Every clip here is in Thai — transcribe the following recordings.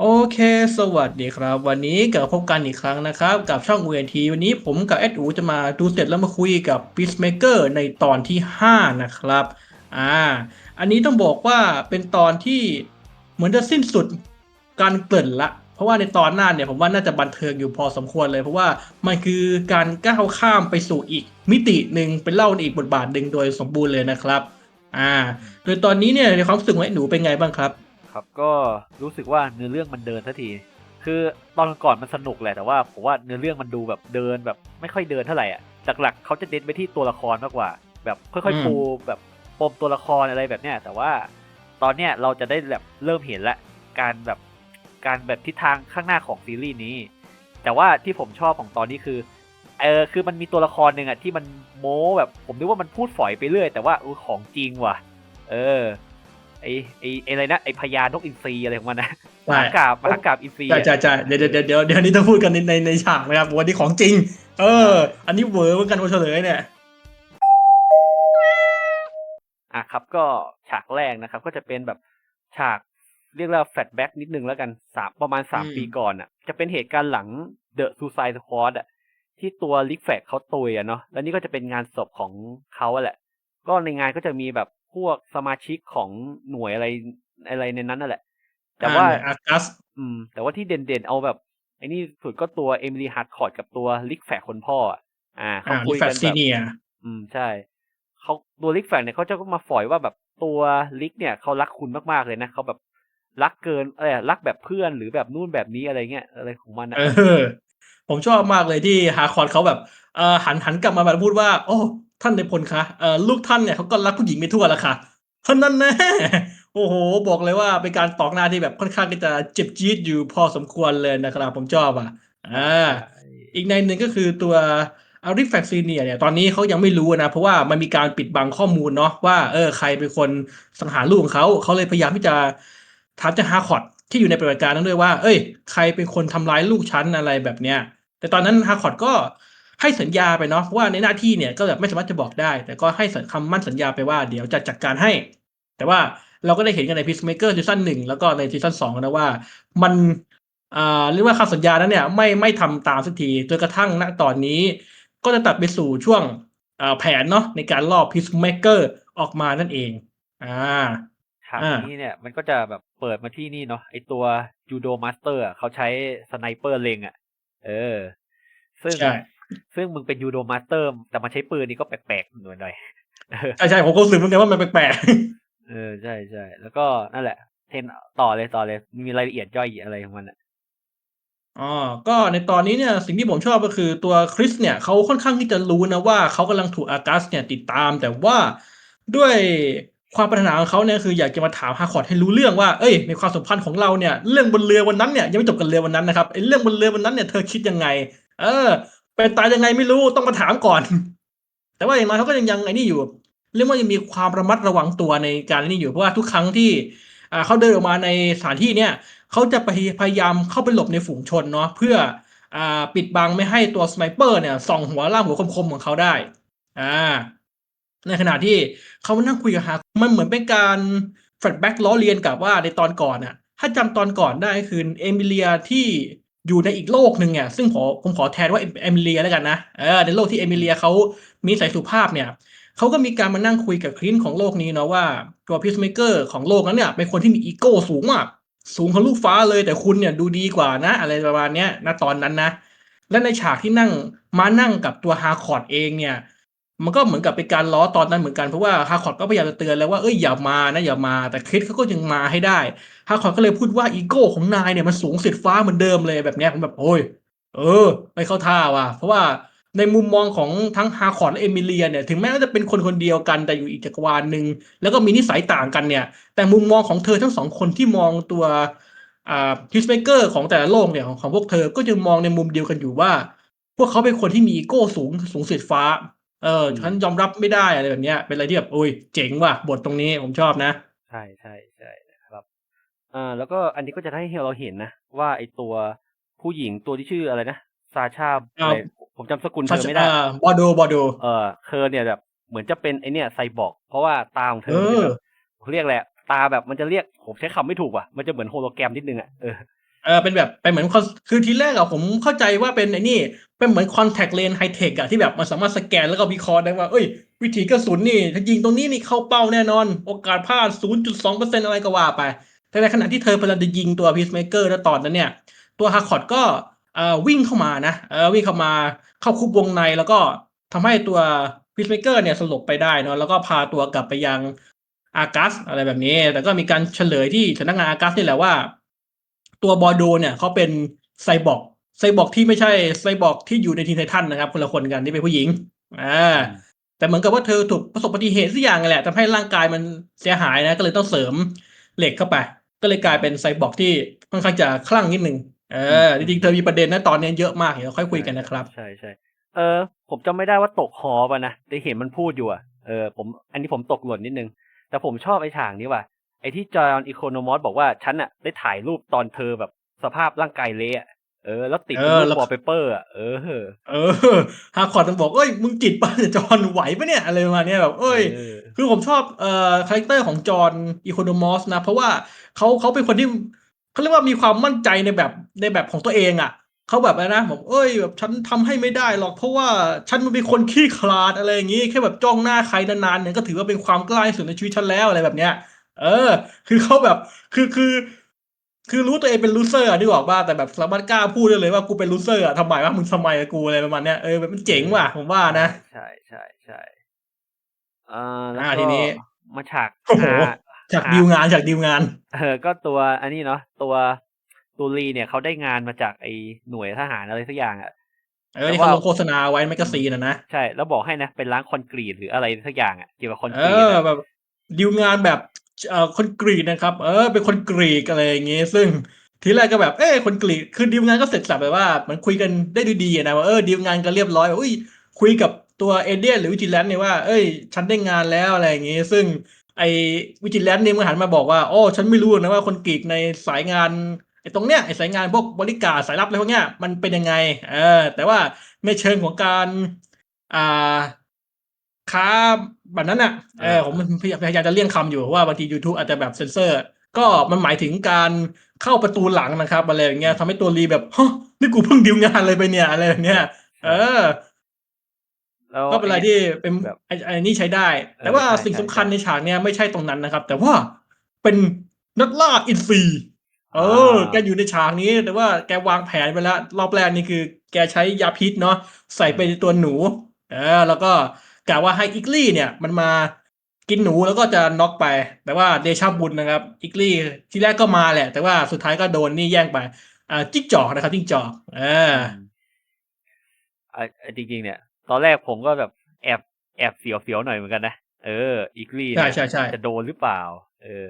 โอเค สวัสดีครับ วันนี้กลับพบกันอีกครั้งนะครับ กับช่อง UNT วันนี้ผมกับแอดอูจะมาดูเสร็จแล้วมาคุยกับ Peacemaker ในตอนที่ 5 นะครับ อ่า อันนี้ต้องบอกว่าเป็นตอนที่เหมือนจะสิ้นสุดการเกริ่นละ เพราะว่าในตอนหน้าเนี่ยผมว่าน่าจะบันเทิงอยู่พอสมควรเลย เพราะว่ามันคือการก้าวข้ามไปสู่อีกมิติหนึ่งเป็นเล่าในอีกบทบาทหนึ่งโดยสมบูรณ์เลยนะครับ อ่า โดยตอนนี้เนี่ยในความรู้สึกของไอ้หนูเป็นไงบ้างครับ ครับ ก็รู้สึกว่าเนื้อเรื่องมันเดินสักที คือตอนก่อนมันสนุกแหละแต่ว่าผมว่าเนื้อเรื่องมันดูแบบเดินแบบไม่ค่อยเดินเท่าไหร่อะหลักๆเขาจะเน้นไปที่ตัวละครมากกว่า แบบค่อยอืมๆปูแบบปมตัวละครอะไรแบบเนี้ยแต่ว่าตอนเนี้ยเราจะได้แบบเริ่มเห็นละการแบบการแบบทิศทางข้างหน้าของซีรีส์นี้ แต่ว่าที่ผมชอบของตอนนี้คือเออคือมันมีตัวละครหนึ่งอะที่มันโม้แบบผมนึกว่ามันพูดฝอยไปเรื่อย แต่ว่าเออของจริงว่ะ เออ ไอไอไออะไรนะไอพญานกอินทรีอะไรของมันนะมใช่หากาบมหากาบอินทรีใช่ใช่ใช่เดี๋ยวเดี๋ยวเดี๋ยวเดี๋ยวนี้ต้องพูดกันในในในฉากนะครับวันนี้ของจริง เออ อันนี้เวอร์เหมือนกันวันเฉลยเนี่ยอะครับก็ฉากแรกนะครับ ก็จะเป็นแบบฉากเรียกว่าแฟลชแบ็กนิดนึงแล้วกันสามประมาณสามอืมปีก่อนอะ จะเป็นเหตุการณ์หลังเดอะซูซายสควอดอะที่ตัวลิกแฟกเขาตุยอะเนาะแล้วนี่ก็จะเป็นงานศพของเขาอะแหละ ก็ในงานก็จะมีแบบ พวกสมาชิกของหน่วยอะไรอะไรในนั้นนั่นแหละ แต่ว่าอากัสอืม แต่ว่าที่เด่นๆเอาแบบไอ้นี่สุดก็ตัวเอมิลีฮาร์ดคอร์ดกับตัวลิกแฟกคนพ่อ อะอ่าเขาอ่าคุลิยแฟกันซีแบบเนียอืมใช่เขาตัวลิกแฟกเนี่ยเขาจะก็มาฝอยว่าแบบตัวลิกเนี่ยเขารักคุณมากๆเลยนะเขาแบบรักเกินเออรักแบบเพื่อนหรือแบบนู่นแบบนี้อะไรเงี้ยอะไรของมันอะเออผมชอบมากเลยที่ฮาคอนเขาแบบเออหันหันกลับมาแบบพูดว่า โอ้ ท่านในายพลคะเออลูกท่านเนี่ยเขาก็รักผู้หญิงไปทั่วแล้วค่ะเท่านั้นแน่โอ้โห บอกเลยว่าเป็นการตอกหน้าที่แบบค่อนข้างที่จะเจ็บจี๊ดอยู่พอสมควรเลยนะครับผมชอบอะอ่าอีกในหนึ่งก็คือตัวอาริฟแฟกซีเนียเนี่ยตอนนี้เขายังไม่รู้นะ เพราะว่ามันมีการปิดบังข้อมูลเนาะว่าเออใครเป็นคนสังหารลูกของเขาเขาเลยพยายามที่จะถามจากฮาร์คอร์ดที่อยู่ในปฏิบัติการนั้นด้วยว่า เอ้ย ใครเป็นคนทำร้ายลูกฉันอะไรแบบเนี้ยแต่ตอนนั้นฮาร์คอร์ดก็ ให้สัญญาไปเนาะเพราะว่าในหน้าที่เนี่ยก็แบบไม่สามารถจะบอกได้ แต่ก็ให้สัญคำมั่นสัญญาไปว่าเดี๋ยวจะจัดการให้ แต่ว่าเราก็ได้เห็นกันใน Peacemaker ซีซั่นหนึ่งแล้วก็ในซีซั่นสองนะว่า มันอ่าเรียกว่าคำสัญญานั้นเนี่ยไม่ไม่ทำตามสักทีจนกระทั่งณตอนนี้ ก็จะตัดไปสู่ช่วงอ่าแผนเนาะในการล่อพิสเมเกอร์ออกมานั่นเอง อ่าฉากอ่านี้เนี่ยมันก็จะแบบเปิดมาที่นี่เนาะไอตัวยูโดมาสเตอร์เขาใช้สไนเปอร์เล็งอะ เออ ซึ่งใช่ ซึ่งมึงเป็นยูโดมาสเตอร์ แต่มาใช้ปืนนี่ก็แปลกๆหน่อยหน่อยๆเออใช่ใช่ผมก็รู้สึกเหมือนกันว่ามันแปลกเออใช่ใช่แล้วก็นั่นแหละเทนต่อเลยต่อเลยมีรายละเอียดย่อยอะไรของมันอะๆอ๋อ ก็ในตอนนี้เนี่ยสิ่งที่ผมชอบก็คือตัวคริสเนี่ยเขาค่อนข้างที่จะรู้นะว่าเขากำลังถูกอากัสเนี่ยติดตาม แต่ว่าด้วยความปรารถนาของเขาเนี่ยคืออยากจะมาถามฮาร์คอร์ดให้รู้เรื่องว่าเอ้ยในความสัมพันธ์ของเราเนี่ยเรื่องบนเรือวันนั้นเนี่ยยังไม่จบกันเรือวันนั้นนะครับไอ้เรื่องบนเรือวันนั้นเนี่ยเธอคิดยังไง เออ เป็นตายยังไงไม่รู้ต้องมาถามก่อน แต่ว่าอย่างน้อยเขาก็ยังยังไอ้นี่อยู่ เรียกว่ายังมีความระมัดระวังตัวในการนี่อยู่เพราะว่าทุกครั้งที่เขาเดินออกมาในสถานที่เนี่ยเขาจะพยายามเข้าไปหลบในฝูงชนเนาะเพื่ออ่าปิดบังไม่ให้ตัวสไนเปอร์เนี่ยส่องหัวล่างหัวคมๆของเขาได้ อ่า ในขณะที่เขามานั่งคุยกับฮามันเหมือนเป็นการแฟลชแบ็กล้อเลียนกับว่าในตอนก่อนน่ะถ้าจำตอนก่อนได้คือเอมิเลียที่ อยู่ในอีกโลกหนึ่งเนี่ยซึ่งขอผมขอแทนว่าเอมิเลียแล้วกันนะเออในโลกที่เอมิเลียเขามีสายสุภาพเนี่ยเขาก็มีการมานั่งคุยกับคลินของโลกนี้เนาะว่าตัวพิสเมเกอร์ของโลกนั้นเนี่ยเป็นคนที่มีอีโก้สูงมากสูงทะลูกฟ้าเลยแต่คุณเนี่ยดูดีกว่านะ อะไรประมาณเนี้ยณตอนนั้นนะ และในฉากที่นั่งมานั่งกับตัวฮาร์คอร์ดเองเนี่ย มันก็เหมือนกับเป็นการล้อตอนนั้นเหมือนกันเพราะว่าฮาร์คอร์ดก็พยายามจะเตือนแล้วว่าเอ้ยอย่ามานะอย่ามา แต่คริสเขาก็ยังมาให้ได้ฮาร์คอร์ดก็เลยพูดว่าอีโก้ของนายเนี่ยมันสูงสุดฟ้าเหมือนเดิมเลยแบบเนี้ยผมแบบโอ้ยเออไม่เข้าท่าว่ะเพราะว่าในมุมมองของทั้งฮาร์คอร์และเอมิเลียเนี่ยถึงแม้ว่าจะเป็นคนคนเดียวกันแต่อยู่อีกจักรวาลหนึ่งแล้วก็มีนิสัยต่างกันเนี่ย แต่มุมมองของเธอทั้งสองคนที่มองตัวอ่าพิสเมเกอร์ของแต่ละโลกเนี่ยของของพวกเธอก็จะมองในมุมเดียวกันอยู่ว่า พวกเขาเป็นคนที่มีอีโก้สูงสูงสุดฟ้า เอออืม ฉันยอมรับไม่ได้อะไรแบบเนี้ย เป็นอะไรที่แบบโอ้ยเจ๋งว่ะบทตรงนี้ผมชอบนะ ใช่ใช่ใช่ครับ อ่า แล้วก็อันนี้ก็จะให้เราเห็นนะ ว่าไอตัวผู้หญิงตัวที่ชื่ออะไรนะซาชาอะไรผมจำสกุลเธอไม่ได้ อ่าบอโดบอโดเออเธอเนี่ยแบบเหมือนจะเป็นไอเนี่ยไซบอร์กเพราะว่าตาของเธอมันจะเออแบบเขาเรียกแหละไรตาแบบมันจะเรียกผมใช้คำไม่ถูกว่ะมันจะเหมือนโฮโลแกรมนิดนึงอะเออ เออเป็นแบบเป็นเหมือนคือทีแรกอะผมเข้าใจว่าเป็นไอ้นี่เป็นเหมือน contact lens high tech อะที่แบบมันสามารถสแกนแล้วก็วิเคราะห์ได้ว่า เอ้ย วิถีกระสุนนี่ถ้ายิงตรงนี้นี่เข้าเป้าแน่นอน โอกาสพลาด 0.2%อะไรก็ว่าไป แต่ในขณะที่เธอพยายามจะยิงตัว Peacemaker แล้วตอนนั้นเนี่ย ตัวฮาร์คอตก็เอ่อวิ่งเข้ามานะเออวิ่งเข้ามาเข้าคุบวงในแล้วก็ทำให้ตัว Peacemaker เนี่ยสลบไปได้เนอะแล้วก็พาตัวกลับไปยังอากัสอะไรแบบนี้ แต่ก็มีการเฉลยที่สำนักงานอากัสนี่แหละว่า ตัวบอร์โดเนี่ยเขาเป็นไซบอร์กไซบอร์กที่ไม่ใช่ไซบอร์กที่อยู่ในทีมไททันนะครับ คนละคนกันที่เป็นผู้หญิงอ่าแต่เหมือนกับว่าเธอถูกประสบอุบัติเหตุสักอย่างนั่นแหละทำให้ร่างกายมันเสียหายนะ ก็เลยต้องเสริมเหล็กเข้าไป ก็เลยกลายเป็นไซบอร์กที่ค่อนข้างจะคลั่งนิดนึงเออจริงๆเธอมีประเด็นนะตอนนี้เยอะมากเดี๋ยวค่อยคุยกันนะครับ ใช่ใช่เออ ผมจำไม่ได้ว่าตกคอป่ะนะแต่เห็นมันพูดอยู่อะเออผม อันนี้ผมตกหล่นนิดนึง แต่ผมชอบไอ้ฉากนี้ว่ะ ไอ้ที่จอห์นอีโคโนมอสบอกว่าฉันอะได้ถ่ายรูปตอนเธอแบบสภาพร่างกายเละอะเออ แล้วติดเป็นเออรูปแล้ววอลเปเปอร์อะเออ เออฮาร์คอร์ดมันบอกเอ้ย มึงจิตป่ะจอห์นไหวปะเนี่ย อะไรประมาณเนี้ยแบบ เอ้ยเออคือผมชอบเอ่อคาแรคเตอร์ของจอห์นอีโคโนมอสนะ เพราะว่าเขาเขาเป็นคนที่เขาเรียกว่ามีความมั่นใจในแบบในแบบของตัวเองอะเขาแบบอะไรนะบอกเอ้ยแบบฉันทำให้ไม่ได้หรอกเพราะว่าฉันมันเป็นคนขี้ขลาดอะไรอย่างงี้แค่แบบจ้องหน้าใครนานๆเนี่ยก็ถือว่าเป็นความกล้าที่สุดในชีวิตฉันแล้วอะไรแบบเนี้ย เออ คือเขาแบบ คือคือ คือรู้ตัวเองเป็นลูเซอร์อะที่บอกว่าแต่แบบสามารถกล้าพูดได้เลยว่ากูเป็นลูเซอร์อะทำไมวะมึงทำไมกับกูอะไรประมาณเนี้ยเออมันเจ๋งว่ะผมว่านะใช่ใช่ใช่เออแล้วอ่าก็ทีนี้มาฉากโอ้โหหาจากดีลงานจากดีลงาน เออ ก็ตัวอันนี้เนาะตัวตัวลีเนี่ยเขาได้งานมาจากไอ้หน่วยทหารอะไรสักอย่างอะเออที่เขาลงโฆษณาไว้แมกกาซีนอะนะใช่แล้วบอกให้นะเป็นร้านคอนกรีตหรืออะไรสักอย่างอะเกี่ยวกับคอนเอกรีตออะแบบดีลงานแบบเอ่อ คนกรีกนะครับ เออ เป็นคนกรีกอะไรอย่างงี้ซึ่งทีแรกก็แบบเอ้คนกรีกคือดีลงานก็เสร็จสับแบบว่า มันคุยกันได้ดูดีอะนะว่าเออดีลงานกันเรียบร้อยอุ้ยคุยกับตัวเอเดียนหรือวิจิแลนเนี่ยว่าเอ้ย ฉันได้งานแล้วอะไรอย่างงี้ซึ่งไอวิจิแลนเนี่ยมันหันมาบอกว่าโอ้ฉันไม่รู้นะว่าคนกรีกในสายงานไอตรงเนี้ยไอสายงานพวกบริการสายลับอะไรพวกเนี้ยมันเป็นยังไง เออ แต่ว่าในเชิงของการอ่า ค้าแบบนั้นอะเออผมพยายามพยายามจะเลี่ยงคำอยู่เพราะว่าบางที YouTube อาจจะแบบเซ็นเซอร์ ก็มันหมายถึงการเข้าประตูหลังนะครับอะไรอย่างเงี้ยทำให้ตัวรีแบบฮะนี่กูเพิ่งดีลงานเลยไปเนี่ยอะไรอย่างเงี้ยเออแล้วก็เป็นอะไรที่เป็นแบบไอ้ไอ้นี่ใช้ได้เออแต่ว่าใช่สิ่งใช่สำคัญใช่ในฉากเนี้ยไม่ใช่ตรงนั้นนะครับ แต่ว่าเป็นนักล่าอินทรีเอออ่าแกอยู่ในฉากนี้ แต่ว่าแกวางแผนไปแล้ว รอบแรกนี่คือ แกใช้ยาพิษเนาะใส่ไปในตัวหนู เออ แล้วก็ กะว่าให้อิกลี่เนี่ยมันมากินหนูแล้วก็จะน็อกไป แต่ว่าเดชาบุญนะครับ อิกลี่ที่แรกก็มาแหละ แต่ว่าสุดท้ายก็โดนนี่แย่งไป อ่าจิ้งจอกนะครับจิ้งจอกเออมอะอะจริงๆเนี่ย ตอนแรกผมก็แบบแอบแอบเสียวๆหน่อยเหมือนกันนะ เอออีกลี่ใช่เนี่ยใช่ใช่จะโดนหรือเปล่า เออ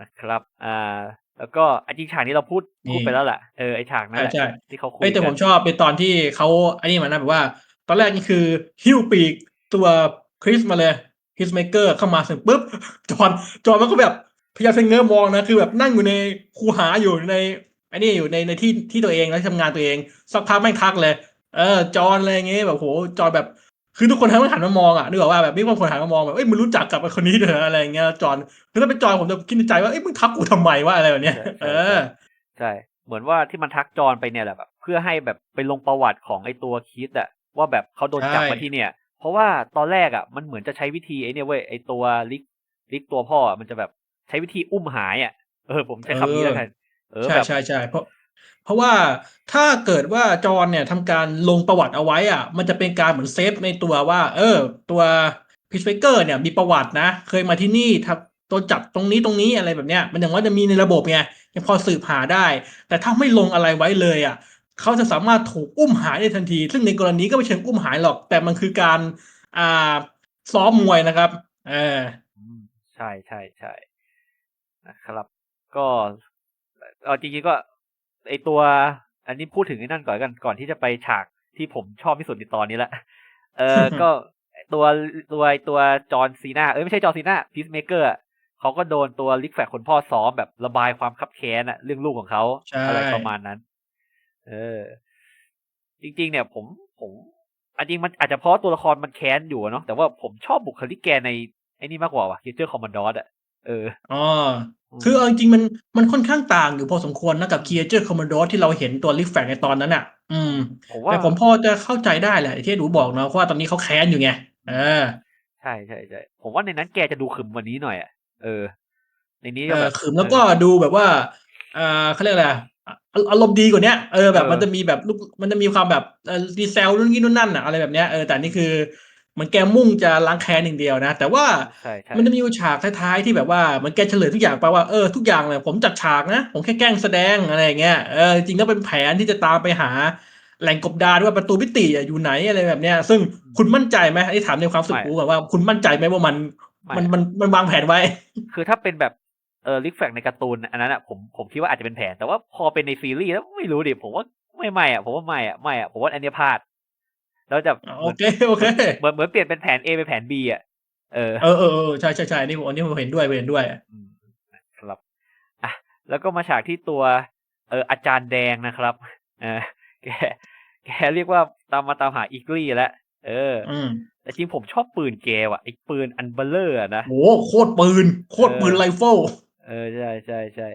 นะครับ อ่า แล้วก็อันจริงฉากนี้เราพูดพูดไปแล้วแหละเออไอฉากนั้นแหละใช่ใช่ที่เขาคุยเอ้ยแต่กัผนมชอบเป็นตอนที่เขาไอ้นี่มานะแบบว่าต อนแรกนี่คือหิ้วปีกตัวคริสมาเลยคริสเมเกอร์เข้ามาเสร็จปุ๊บจอห์นจอห์นมันก็แบบพยายามจะเงื้อมองนะคือแบบนั่งอยู่ในคูหาอยู่ในไอ้นี่อยู่ในในที่ที่ตัวเองแล้วที่ทำงานตัวเองสักพักแม่งทักเลย เออ จอห์นอะไรอย่างเงี้ยแบบโหจอห์นแบบคือทุกคนทั้งหันมามองอะนึกออกว่าแบบมีบางคนหันมามองแบบเอ้ยมึงรู้จักกับไอ้คนนี้เหรออะไรอย่างเงี้ยจอห์นคือถ้าเป็นจอห์นผมจะคิดในใจว่าเอ้ยมึงทักกูทำไมวะอะไรแบบเนี้ยใช่เอใช่อใช่เหมือนว่าที่มันทักจรไปเนี่ยแหละแบบเพื่อให้แบบไปลงประวัติของไอตัวคิดอะ ว่าแบบเขาโดนจับใช่มาที่เนี่ย เพราะว่าตอนแรกอะมันเหมือนจะใช้วิธีไอเนี่ยเว้ยไอตัวลิกลิกตัวพ่ออะมันจะแบบใช้วิธีอุ้มหายอะเออผมใช้คำนี้แล้วกันเออใช่แบบใช่ใช่เพราะเพราะว่าถ้าเกิดว่าจอห์นเนี่ยทำการลงประวัติเอาไว้อะ มันจะเป็นการเหมือนเซฟในตัวว่า เออ ตัวพิชเ a เกอร์เนี่ยมีประวัตินะ เคยมาที่นี่ทับตัวจับตรงนี้ตรงนี้อะไรแบบเนี้ย มันอย่างว่าจะมีในระบบไงยังพอสืบหาได้ แต่ถ้าไม่ลงอะไรไว้เลยอะ เขาจะสามารถถูกอุ้มหายได้ทันที ซึ่งในกรณีก็ไม่เชิงอุ้มหายหรอก แต่มันคือการอ่าซ้อมมวยนะครับเอออืมใช่ใช่ใช่นะครับ ก็เอาจริงๆก็ไอตัว อันนี้พูดถึงไอ้นั่นก่อนกันก่อนที่จะไปฉากที่ผมชอบที่สุดในตอนนี้ละเออก็ตัวตัวตัวจอห์นซีนาเอ้ยไม่ใช่จอห์นซีนาพีซเมเกอร์เขาก็โดนตัวลิกแฟกคนพ่อซ้อมแบบระบายความคับแค้นอะเรื่องลูกของเขาใช่อะไรประมาณนั้น เออ จริง ๆ เนี่ย ผมผมอันจริงมันอาจจะเพราะตัวละครมันแค้นอยู่อะเนาะแต่ว่าผมชอบบุคลิกแกในไอ้นี่มากกว่าว่ะเจอร์คอมมานดอสอะเอออ๋ออืมคือเอาจริงๆมันมันค่อนข้างต่างอยู่พอสมควรนะกับ Creature Commodore ที่เราเห็นตัว l i f t ในตอนนั้นอะ อืมผมว่าแต่ผมพอจะเข้าใจได้แหละที่หนูบอกเนาะเพราะว่าตอนนี้เขาแค้นอยู่ไงเออใช่ใช่ใช่ผมว่าในนั้นแกจะดูขึมกว่านี้หน่อยอะเออ ในนี้เอก็อแบบขึมแล้วก็ดูแบบว่าอ่าเขาเรียกอะไร อะอะอารมณ์ดีกว่าเนี้ยเออแบบเออมันจะมีแบบลูกมันจะมีความแบบเออดีเซลนู่นนี่นู่นนั่นอะอะไรแบบเนี้ยเออแต่นี่คือเหมันแกมุ่งจะล้างแค้นอย่างเดียวนะ แต่ว่าใช่ใช่มันจะมีอยู่ฉากท้ายๆที่แบบว่าเหมันแกเฉลยทุกอย่างไปว่าเออทุกอย่างเลยผมจัดฉากนะ ผมแค่แกล้งแสดงอะไรอย่างเงี้ยเออจริงๆก็เป็นแผนที่จะตามไปหาแหล่งกบดานว่าประตูมิติอะอยู่ไหนอะไรแบบเนี้ย ซึ่งคุณมั่นใจไหมอันนี้ถามในความรู้สึกกูก่อนว่าคุณมั่นใจไหมว่ามันไม่มันมันมันวางแผนไว้ คือถ้าเป็นแบบ เออลิกแฟกในการ์ตูนอันนั้นอะผมผมคิดว่าอาจจะเป็นแผน แต่ว่าพอเป็นในซีรีส์แล้วไม่รู้ดิผมว่าไม่ไม่อะผมว่าไม่อะไม่อะผมว่าอันเนี้ยพลาดแล้วจะโอเคโอเคเหมือนเหมือนเปลี่ยนเป็นแผน A เป็นแผน B อะเออเออเออเออใช่ใช่ใช่อันนี่ผมอันนี้ผมเห็นด้วยผมเห็นด้วยอืมครับอะแล้วก็มาฉากที่ตัวเอออาจารย์แดงนะครับเออแกแกเรียกว่าตามมาตามหาอีกลี่แล้วเอออืมแต่จริงผมชอบปืนแกว่ะไอ้ปืนอันเบลเลอร์อะนะโหโคตรปืน โคตรปืนเออไรเฟิล เออใช่ใช่ใช่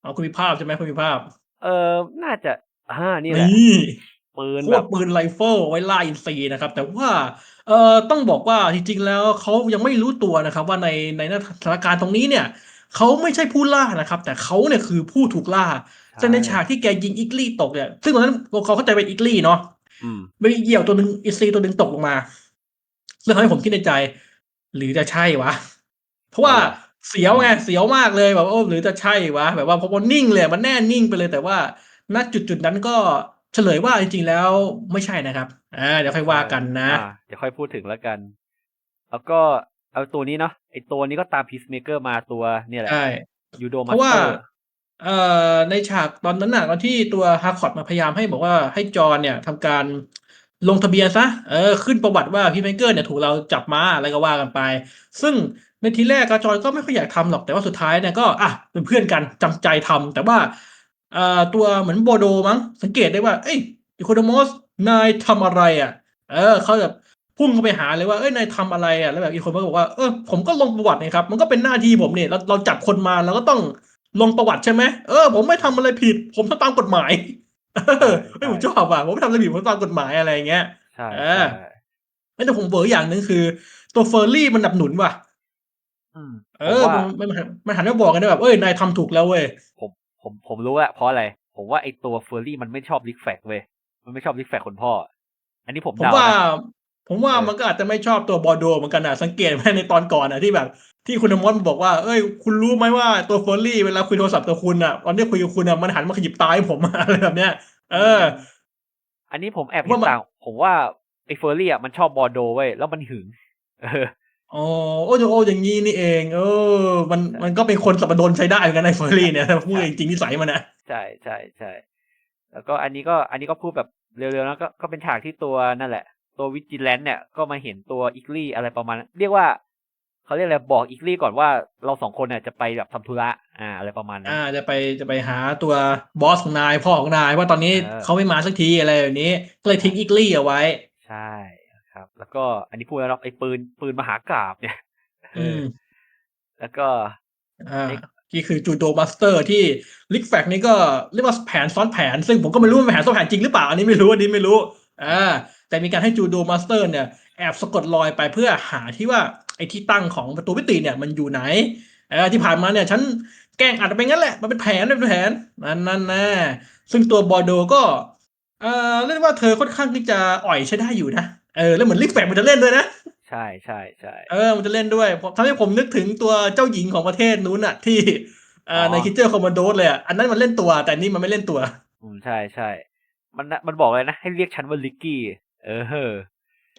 เอาคุณมีภาพใช่ไหมคุณมีภาพ เออน่าจะอ่านี่แหละนี่ปืนโคแบตบรปืนไรเฟิลไว้ล่าอินซีนะครับ แต่ว่าเอ่อต้องบอกว่าจริงๆแล้วเขายังไม่รู้ตัวนะครับ ว่าในในสถานการณ์ตรงนี้เนี่ยเขาไม่ใช่ผู้ล่านะครับ แต่เขาเนี่ยคือผู้ถูกล่าแต่ในฉากที่แกยิงอิกลี่ตกเนี่ยซึ่งตอนนั้นเขาเข้าใจเป็นอิกลี่เนาะอืมไปเหยี่ยวตัวหนึ่งอิซีตัวหนึ่งตกลงมาซึ่งทำให้ผมคิดในใจ หรือจะใช่วะเพราะว่า เสียวไงเสียวมากเลยแบบโอ้หรือจะใช่วะแบบว่าพอมันนิ่งเลยมันแน่นิ่งไปเลยแต่ว่าณจุดจุดๆนั้นก็เฉลยว่าจริงๆแล้วไม่ใช่นะครับอ่าเดี๋ยวค่อยว่ากันนะอ่าเดี๋ยวค่อยพูดถึงแล้วกัน แล้วก็เอาตัวนี้เนาะไอตัวนี้ก็ตามพีซเมเกอร์มาตัวเนี่ยแหละใช่ยูโดเพมาราะสว่าเตอร์เอ่อในฉากตอนนั้นน่ะตอนที่ตัวฮาร์คอตมาพยายามให้บอกว่าให้จอห์นเนี่ยทำการลงทะเบียนซะเออขึ้นประวัติว่าพี่ไมเคิลเนี่ยถูกเราจับมาอะไรก็ว่ากันไป ซึ่ง ในทีแรกก็จอห์นก็ไม่ค่อยอยากทำหรอกแต่ว่าสุดท้ายเนี่ยก็อะเป็นเพื่อนกันจำใจทำแต่ว่าเอ่อตัวเหมือนโบโดมั้งสังเกตได้ว่า เอ้ยอีโคโดมอสนายทำอะไรอะ เออเขาแบบพุ่งเข้าไปหาเลยว่าเอ้ยนายทำอะไรอะแล้วแบบอีกคนก็บอกว่าเออผมก็ลงประวัตินะครับ มันก็เป็นหน้าที่ผมเนี่ยเราเราจับคนมาเราก็ต้องลงประวัติใช่ไหมเออ ผมไม่ทำอะไรผิด ผมทำตามกฎหมายเออไม่ผมชอบอะผมไม่ทำอะไรผิดผมทำตามกฎหมายอะไรอย่างเงี้ยใช่เอใช่อไม่แต่ผมเบอร์อย่างหนึ่งคือ ตัวเฟอร์รี่มันหนับหนุนว่ะ อืม เอผมอว่า มันมันหันมันหันมาบอกกันนะแบบเอ้ยนายทำถูกแล้วเว้ยผมผมผมรู้อะเพราะอะไร ผมว่าไอตัวเฟอร์รี่มันไม่ชอบลิกแฟกเว้ยมันไม่ชอบลิกแฟกคนพ่อ อันนี้ผมผมเดาว่า นะ ผมว่าเออ มันก็อาจจะไม่ชอบตัวบอร์โดเหมือนกันอะสังเกตไหมในตอนก่อนอะที่แบบ ที่คุณอมอนบอกว่าเอ้ย คุณรู้ไหมว่าตัวเฟอร์รี่เวลาคุยโทรศัพท์กับคุณอะตอนที่คุยกับคุณอะมันหันมาขยิบตาให้ผมอะไรแบบเนี้ย เออ อันนี้ผมแอบว่าเห็นมัน ต่าง ผมว่าไอเฟอร์รี่อะมันชอบบอร์โดเว้ยแล้วมันหึง เออ อ๋อ โอ้โหโอ้อย่างนี้นี่เอง เออ มันมันก็เป็นคนสับปะรดใช้ได้เหมือนกันในเฟอร์รี่เนี่ยถ้าพูดจริงๆนิสัยมันนะใช่ใช่ใช่แล้วก็อันนี้ก็อันนี้ก็พูดแบบเร็วๆแล้วก็ก็เป็นฉากที่ตัวนั่นแหละ ตัววิจิแลนเนี่ยก็มาเห็นตัวอิกลี่อะไรประมาณนั้นเรียกว่าเขาเรียกอะไรบอกอิกลี่ก่อนว่าเราสองคนเนี่ยจะไปแบบทำธุระอ่าอะไรประมาณนั้นอ่าจะไปจะไปหาตัวบอสของนายพ่อของนายว่าตอนนี้เออเขาไม่มาสักทีอะไรแบบนี้ก็เลยทิ้งอิกลี่เอาไว้ ใช่ ครับ แล้วก็อันนี้พูดแล้วเนาะไอ้ปืนปืนมหากราบเนี่ยเออือมแล้วก็อ่าไอ้ที่คือจูโดมาสเตอร์ที่ลิกแฟกนี่ก็เรียกว่าแผนซ้อนแผน ซึ่งผมก็ไม่รู้ว่าเป็นแผนซ้อนแผนจริงหรือเปล่า อันนี้ไม่รู้อันนี้ไม่รู้อ่าแต่มีการให้จูโดมาสเตอร์เนี่ยแอบสะกดรอยไปเพื่อหาที่ว่าไอ้ที่ตั้งของประตูมิติเนี่ยมันอยู่ไหนเออที่ผ่านมาเนี่ยฉันแกล้งอัดไปงั้นแหละ มันเป็นแผนมันเป็นแผนนั่นนั่นแน่ซึ่งตัวบอร์โดก็เออเรียกว่าเธอค่อนข้างที่จะอ่อยใช้ได้อยู่นะ เออแล้วเหมือนลิกแฟกมันจะเล่นด้วยนะ ใช่ใช่ใช่เออมันจะเล่นด้วยผมทำให้ผมนึกถึงตัวเจ้าหญิงของประเทศนู้นอะที่เอ่ออ๋อในคิเจอร์คอมมานโดเลยอะอันนั้นมันเล่นตัว แต่นี่มันไม่เล่นตัว อืมใช่ใช่มันน่ะมันบอกเลยนะ ให้เรียกฉันว่าลิกกี้เออเออ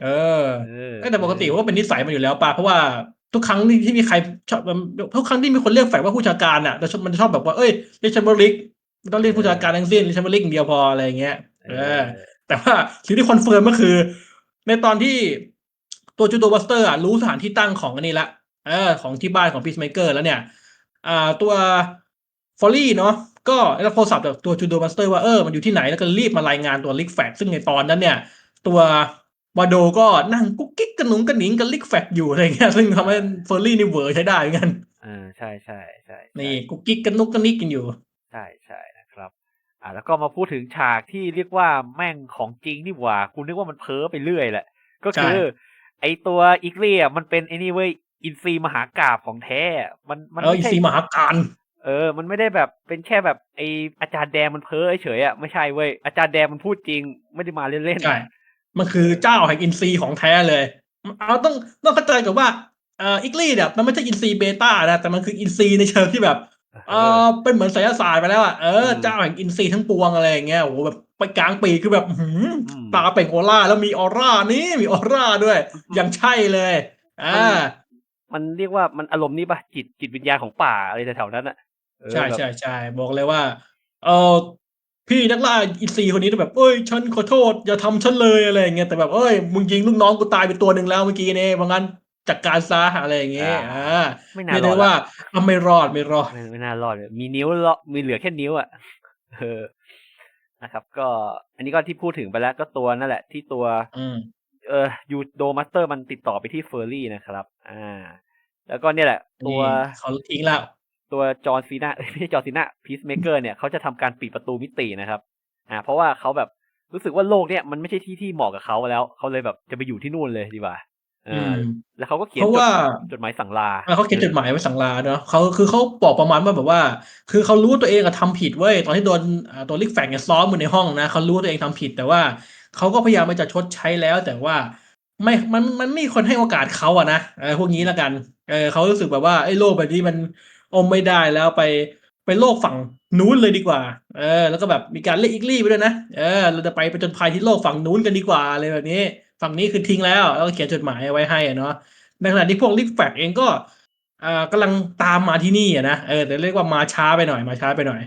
เออ เออแต่ปกติว่าเป็นนิสัยมันอยู่แล้วป่ะเพราะว่าทุกครั้งที่ที่มีใครชอบทุกครั้งที่มีคนเรียกแฝงว่าผู้จัดการอะแต่มันจะชอบแบบว่าเอ้ยเรียกแชมเบอร์ลิกไม่ต้องเรียกผู้จัดการทั้งสิ้นเรียกแชมเบอร์ลิกอย่างเดียวพออะไรอย่างเงี้ยเออ แต่ว่าสิ่งที่คอนเฟิร์มก็คือ ในตอนที่ตัวจูโดบัสเตอร์อะรู้สถานที่ตั้งของอันนี้ละเออของที่บ้านของพีซเมเกอร์แล้วเนี่ยอ่าตัวฟอลลี่เนาะก็ได้รับโทรศัพท์จากตัวจูโดบัสเตอร์ว่าเออมันอยู่ที่ไหนแล้วก็รีบมารายงานตัวลิกแฟกซึ่งในตอนนั้นเนี่ย ตัววาโดก็นั่งกุ๊กกิ๊กกระหนุงกระหนิงกับลิกแฟกอยู่อะไรเงี้ยซึ่งทำให้เฟอร์รี่นี่เหวอใช้ได้เหมือนกันเออใช่ใช่ใช่ใช่นี่กุ๊กกิ๊กกันนุกกันนิกกันอยู่ ใช่ใช่นะครับ อ่าแล้วก็มาพูดถึงฉากที่เรียกว่าแม่งของจริงนี่หว่าคุณนึกว่ามันเพ้อไปเรื่อยแหละ ก็คือ ไอตัวอีกเลียมันเป็นไอ้นี่เว้ยอินซีมหากาบของแท้อะมันมันเออไม่อีใช่ซีมหาการเออ มันไม่ได้แบบเป็นแค่แบบไออาจารย์แดงมันเพ้อเฉยๆอะไม่ใช่เว้ยอาจารย์แดงมันพูดจริง ไม่ได้มาเล่นๆใช่มันคือเจ้าแห่งอินซีของแท้เลยเอาต้องต้องเข้าใจกับว่าเอ่ออีกลี่เนี่ยมันไม่ใช่อินซีเบต้านะแต่มันคืออินซีในเชิงที่แบบ เออเป็นเหมือนไสยศาสตร์ไปแล้วอะเอออืมเจ้าแห่งอินซีทั้งปวงอะไรอย่างเงี้ยโอ้โหแบบไปกลางปีกคือแบบอื้อหืออืมตาเปล่งออร่าแล้วมีออร่านี่มีออร่าด้วยยังใช่เลยอ่ามันเรียกว่ามันอารมณ์นี่ปะจิตจิตวิญญาณของป่าอะไรแถวๆนั้นอะเออใช่แบบใช่ใช่บอกเลยว่าเออพี่นักล่าอินซีคนนี้แบบเอ้ยฉันขอโทษอย่าทำฉันเลยอะไรอย่างเงี้ยแต่แบบเอ้ยมึงยิงลูกน้องกูตายไปตัวหนึ่งแล้วเมื่อกี้เนี่ยเพราะงั้น จัดการซะอะไรอย่างเงี้ยอ่าไม่น่าเรียกรอได้ดว่าละเอาไม่รอดไม่รอดไม่ไม่น่ารอดเลยมีนิ้วเลาะมีเหลือแค่นิ้วอะเออนะครับ ก็ อันนี้ก็ที่พูดถึงไปแล้วก็ตัวนั่นแหละ ที่ตัวอืมเออยูโดมาสเตอร์มันติดต่อไปที่เฟอร์รี่นะครับ อ่า แล้วก็เนี่ยแหละ ตัวนี่เขาทิ้งแล้วตัวจอร์นซีนาไม่ใช่จอร์นซีนาพีซเมเกอร์เนี่ยเขาจะทำการปิดประตูมิตินะครับ อ่า เพราะว่าเขาแบบรู้สึกว่าโลกเนี่ยมันไม่ใช่ที่ที่เหมาะกับเขาแล้วเขาเลยแบบจะไปอยู่ที่นู่นเลยดีกว่า เออือมแล้วเขาก็เขียนเพราะจดว่าจดหมายสั่งลาอะเขาเขียนจดหมายไว้สั่งลาเนาะเขาคือเขาบอกประมาณว่าแบบว่า คือเขารู้ว่าตัวเองอะทำผิดเว้ยตอนที่โดนอ่าตัวลิกแฟงเนี่ยซ้อมอยู่ในห้องนะเขารู้ว่าตัวเองทำผิด แต่ว่าเขาก็พยายามไปจะชดใช้แล้ว แต่ว่าไม่มันมันไม่มีคนให้โอกาสเขาอะนะเออพวกนี้แล้วกันเออเขารู้สึกแบบว่าไอ้โลกแบบนี้มันอมไม่ได้แล้วไปไปโลกฝั่งนู้นเลยดีกว่า เออ แล้วก็แบบมีการเรียกอีกลี่ไปด้วยนะเออเราจะไปไปจนภัยที่โลกฝั่งนู้นกันดีกว่าอะไรแบบนี้ ฝั่งนี้คือทิ้งแล้วแล้วก็เขียนจดหมายเอาไว้ให้อะเนาะในขณะที่พวกลิฟแฟกเองก็อ่ากำลังตามมาที่นี่อะนะเออแต่เรียกว่ามาช้าไปหน่อยมาช้าไปหน่อย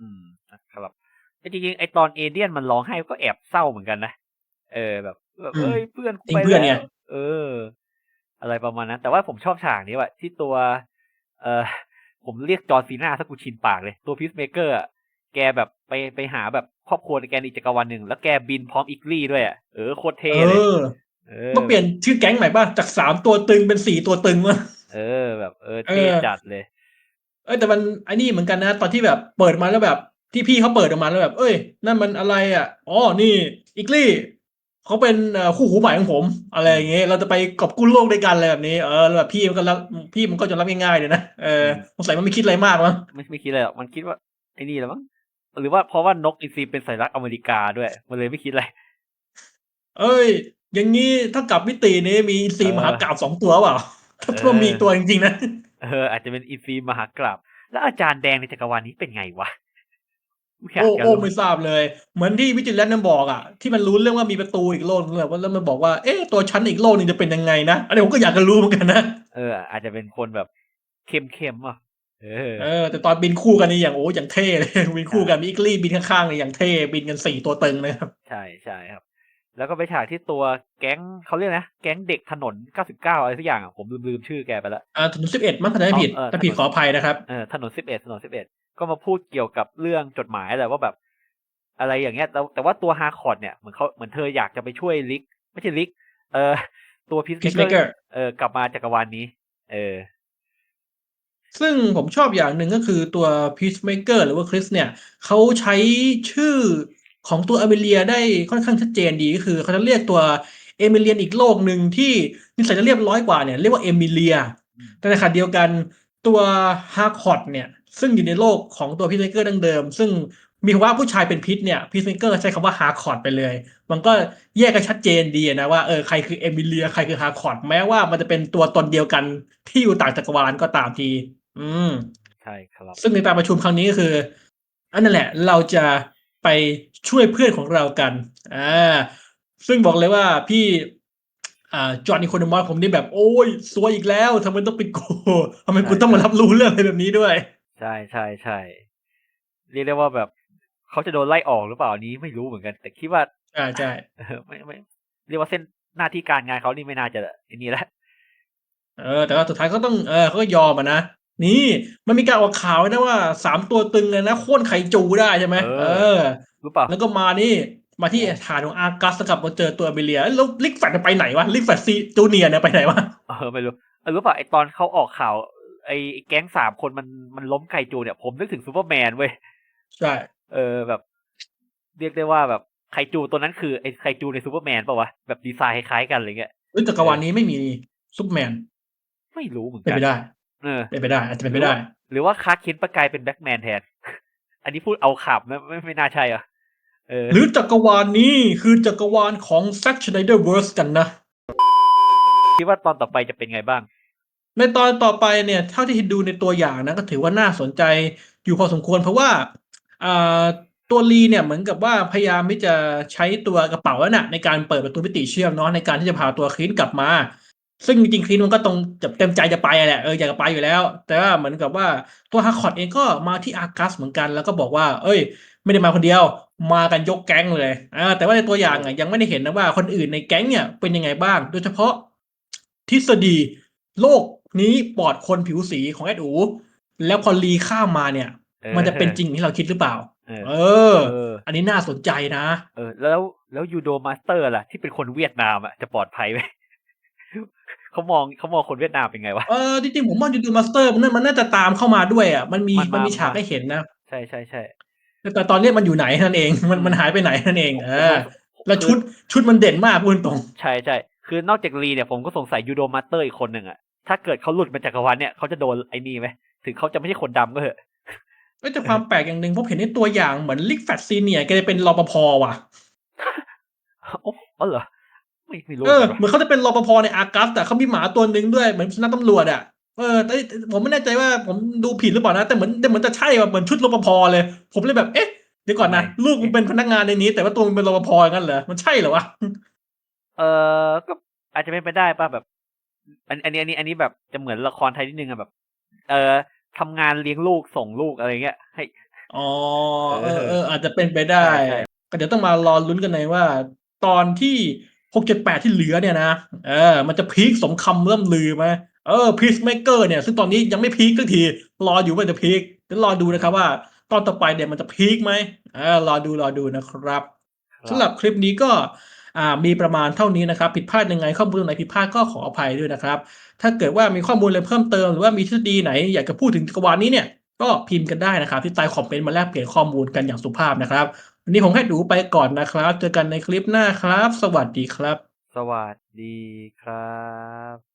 อืมนะครับแต่จริงๆไอตอนเอเดียนมันร้องไห้ก็แอบเศร้าเหมือนกันนะเออแบบแบบอืมเอ้ยเพื่อนกูทิ้งไปเพื่อนแล้ไงวเออ อะไรประมาณนั้น แต่ว่าผมชอบฉากนี้ว่ะที่ตัว เออผมเรียกจอร์นซีนาสักกูชินปากเลย ตัวพีซเมเกอร์อะ แกแบบไปไปหาแบบครอบครัวในแกนอีกจักรวาลหนึ่งแล้วแกบินพร้อมอีกลี่ด้วยอะเออโคตรเท่เอเลยอเออต้องเปลี่ยนชื่อแก๊งใหม่ป่ะจากสามตัวตึงเป็นสี่ตัวตึงวะเออแบบเออเท่เออจัดเลย เอ้ยแต่มันไอ้นี่เหมือนกันนะ ตอนที่แบบเปิดมาแล้วแบบ ที่พี่เขาเปิดออกมาแล้วแบบ เอ้ย นั่นมันอะไรอะอ๋อนี่อีกลี่เขาเป็นเอ่อคู่หูใหม่ของผม อะไรอย่างเงี้ยเราจะไปกอบกู้โลกด้วยกันอะไรแบบนี้เออแล้วแบบพี่มันก็รับพี่มันก็จะรับง่ายๆเลยนะเออสงสัยมันไม่คิดอะไรมากมั้งไม่ไม่คิดอะไรหรอกมันคิดว่าไอ้นี่แหละมั้ง หรือว่าเพราะว่านกอินทรีเป็นสัญลักษณ์อเมริกาด้วย มันเลยไม่คิดอะไร เอ้ย อย่างนี้ถ้ากลับมิตินี้มีซีเออมหากราบสองตัวเปล่า ถ้าเออถ้ามีอีกตัวจริงๆนะ เออ อาจจะเป็นอินทรีมหากราบ แล้วอาจารย์แดงในจักรวาลนี้เป็นไงวะไม่อยากโอ้จะโอ้รู้ไม่ทราบเลย เหมือนที่วิจิตรแลนด์นั่นบอกอะที่มันรู้เรื่องว่ามีประตูอีกโลกนึงแหละว่าแล้วมันบอกว่าเอ๊ะตัวชั้นอีกโลกนึงจะเป็นยังไงนะอันนี้ผมก็อยากจะรู้เหมือนกันนะเอออาจจะเป็นคนแบบเข้มเข้มๆอะ เออเออแต่ตอนบินคู่กันนี่อย่างโอ้อย่างเท่เลยบินคู่กันมีอีกลี่บินข้างๆเลยอย่างเท่บินกันสี่ตัวตึงเลยครับใช่ใช่ครับ แล้วก็ไปฉากที่ตัวแก๊งเขาเรียกนะแก๊งเด็กถนน99อะไรสักอย่างอะผมลืมลืมชื่อแกไปละอ่าถนนสิบเอ็ดมั้งถ้าจะไม่ผิดเออเออถ้าผิดถนนขออภัยนะครับเออถนน11ถนน11ก็มาพูดเกี่ยวกับเรื่องจดหมายแหละว่าแบบ อะไรอย่างเงี้ยแต่แต่ว่าตัวฮาร์คอร์ดเนี่ยเหมือนเขาเหมือนเธออยากจะไปช่วยลิก ไม่ใช่ลิก เออตัวพีซเมเกอ Peacemaker ร์เออกลับมาจักรวาลนี้ เออ ซึ่งผมชอบอย่างหนึ่งก็คือตัว Peacemaker หรือว่าคริสเนี่ยเขาใช้ชื่อของตัวเอมิเลียได้ค่อนข้างชัดเจนดีก็คือเขาจะเรียกตัวเอมิเลียนอีกโลกหนึ่งที่นิสัยจะเรียบร้อยกว่าเนี่ยเรียกว่าเอมิเลียแต่ในขณะเดียวกันตัวฮาร์คอตเนี่ยซึ่งอยู่ในโลกของตัวพีซเมเกอร์ดั้งเดิม ซึ่งมีคำว่าผู้ชายเป็นพิษเนี่ยพีซเมเกอร์ใช้คำว่าฮาร์คอตไปเลย มันก็แยกกันชัดเจนดีนะว่าเออใครคือเอมิเลียใครคือฮาร์คอตแม้ว่ามันจะเป็นตัวตนเดียวกันที่อยู่ต่างจักรวาลก็ตามที อืม ใช่ครับ ซึ่งในการประชุมครั้งนี้ก็คือ อันนั่นแหละ เราจะไปช่วยเพื่อนของเรากัน อ่า ซึ่งบอกเลยว่าพี่ อ่า จอห์นอีโคโนมอสผมนี่แบบ โอ้ยสวยอีกแล้วทำไมต้องเป็นกูทำไมกูต้องมารับรู้เรื่องอะไรแบบนี้ด้วย ใช่ใช่ใช่เรียกได้ว่าแบบเขาจะโดนไล่ออกหรือเปล่าอันนี้ไม่รู้เหมือนกัน แต่คิดว่าใช่ใช่ เออไม่ไม่เรียกว่าเส้นหน้าที่การงานเขานี่ไม่น่าจะอันนี้แหละ เออ แต่ว่าสุดท้ายเขาต้อง เออเขาก็ยอมอะนะ นี่มันมีการออกข่าวไว้นะว่าสามตัวตึงเลยนะโค่นไข่จูได้ใช่ไหมเออรู้เปล่าแล้วก็มานี่มาที่ฐานของอาร์กัสแล้วกลับมาเจอตัวเบเลียแล้วลิกแฟตไปไหนวะลิกแฟตซีจูเนียร์เนี่ยไปไหนวะเออไม่รู้เออรู้เปล่าไอตอนเขาออกข่าวไอ้แก๊งสามคนมันมันล้มไคจูเนี่ยผมนึกถึงซูเปอร์แมนเว้ยใช่เออแบบ เรียกได้ว่าแบบไคจูตัวนั้นคือไอ้ไคจูในซูเปอร์แมนป่าวะแบบดีไซน์คล้ายๆกันอะไรเงี้ยเฮ้ยจักรวาลนี้ไม่มีซุปแมนไม่รู้เหมือนเป็นกัไปได้ เออเป็นไปได้ อาจจะเป็นไปได้ หรือว่าคาร์คินประกายเป็นแบ็กแมนแทน อันนี้พูดเอาขับนะไม่ไม่น่าใช่อะเออหรือจักรวาลนี้คือจักรวาลของแซ็กชไนเดอร์เวิร์สกันนะ คิดว่าตอนต่อไปจะเป็นไงบ้าง ในตอนต่อไปเนี่ยเท่าที่ดูในตัวอย่างนะก็ถือว่าน่าสนใจอยู่พอสมควรเพราะว่าอ่าตัวลีเนี่ยเหมือนกับว่าพยายามที่จะใช้ตัวกระเป๋าน่ะในการเปิดประตูมิติเชื่อมเนาะในการที่จะพาตัวคลีนกลับมา ซึ่งจริงๆคลีนมันก็ตรงจะเต็มใจจะไปแหละเอออยากจะไปอยู่แล้ว แต่ว่าเหมือนกับว่าตัวฮาร์คอตเองก็มาที่อากัสเหมือนกันแล้วก็บอกว่า เอ้ย ไม่ได้มาคนเดียวมากันยกแก๊งเลยอ่าแต่ว่าในตัวอย่างอะยังไม่ได้เห็นนะว่าคนอื่นในแก๊งเนี่ยเป็นยังไงบ้าง โดยเฉพาะทฤษฎีโลกนี้ปลอดคนผิวสีของแอดอูแล้วพอลีข้ามมาเนี่ยเออมันจะเป็นจริงอย่างที่เราคิดหรือเปล่าเออเออเออ อันนี้น่าสนใจนะ เออ แล้วแล้วยูโดมาสเตอร์ล่ะ ที่เป็นคนเวียดนามอะจะปลอดภัยไหม เขามองเขามองคนเวียดนามเป็นไงวะเออจริงๆผมว่ายูดูมาสเตอร์มันน่ามันน่าจะตามเข้ามาด้วยอะมันมีมันมามัมันมีฉากให้เห็นนะใช่ใช่ใช่แต่ตอนนี้มันอยู่ไหนนั่นเอง มันมันหายไปไหนนั่นเองเออผมแล้วชุดชุดมันเด่นมากพูดตรงใช่ใช่คือนอกจากลีเนี่ยผมก็สงสัยยูโดมาสเตอร์อีกคนหนึ่งอะถ้าเกิดเขาหลุดมาจากรวาลเนี่ยเขาจะโดนไอ้นี่ไหมถึงเขาจะไม่ใช่คนดำก็เถอะเอ้ยแต่ความแปลกอย่างหนึ่งผมเห็นในตัวอย่างเหมือนลิกแฟตซีเนียแกจะเป็นรปภว่ะโอ้อ๋อเหรอ ไม่ไม่รู้เออเหเหมืมืออนนกันวะเขาจะเป็นรปภในอากัสแต่เขามีหมาตัวหนึ่งด้วยเหมือนสุนัขตำรวจอะเออแต่ผมไม่แน่ใจว่าผมดูผิดหรือเปล่านะ แต่เหมือนแต่เหมือนจะใช่ว่ะเหมือนชุดรปภเลย ผมเลยแบบเอ๊ะเดี๋ยวก่อนนะลูกมันเป็นพนักงานในนี้ แต่ว่าตัวมันเป็นรปภอย่างนั้นเหรอมันใช่เหรอวะเออก็อาจจะเป็นไปได้ป่ะแบบ อันอันนี้อันนี้อันนี้แบบจะเหมือนละครไทยนิดนึงอะแบบ เออทำงานเลี้ยงลูกส่งลูกอะไรเงี้ยให้อ๋อเออเอออาจจะเป็นไปได้ใช่ใช่ก็เดี๋ยวต้องมารอลุ้นกันในว่า ตอนที่ หกเจ็ดแปดที่เหลือเนี่ยนะเออมันจะพีคสมคำเริ่มลือไหมเออพีซเมเกอร์เนี่ยซึ่งตอนนี้ยังไม่พีคสักทีรออยู่ว่าจะพีคเดี๋ยวรอดูนะครับว่า ตอนต่อไปเนี่ยมันจะพีคไหมเออรอดูรอดูนะครับสำหรับคลิปนี้ก็อ่ามีประมาณเท่านี้นะครับ ผิดพลาดยังไงข้อมูลไหนผิดพลาดก็ขออภัยด้วยนะครับ ถ้าเกิดว่ามีข้อมูลอะไรเพิ่มเติมหรือว่ามีทฤษฎีไหนอยากจะพูดถึงจักรวาลนี้เนี่ยก็พิมพ์กันได้นะครับ ที่ใต้คอมเมนต์มาแลกเปลี่ยนข้อมูลกันอย่างสุภาพนะครับวันนี้ผมให้ดูไปก่อนนะครับ เจอกันในคลิปหน้าครับ สวัสดีครับ สวัสดีครับ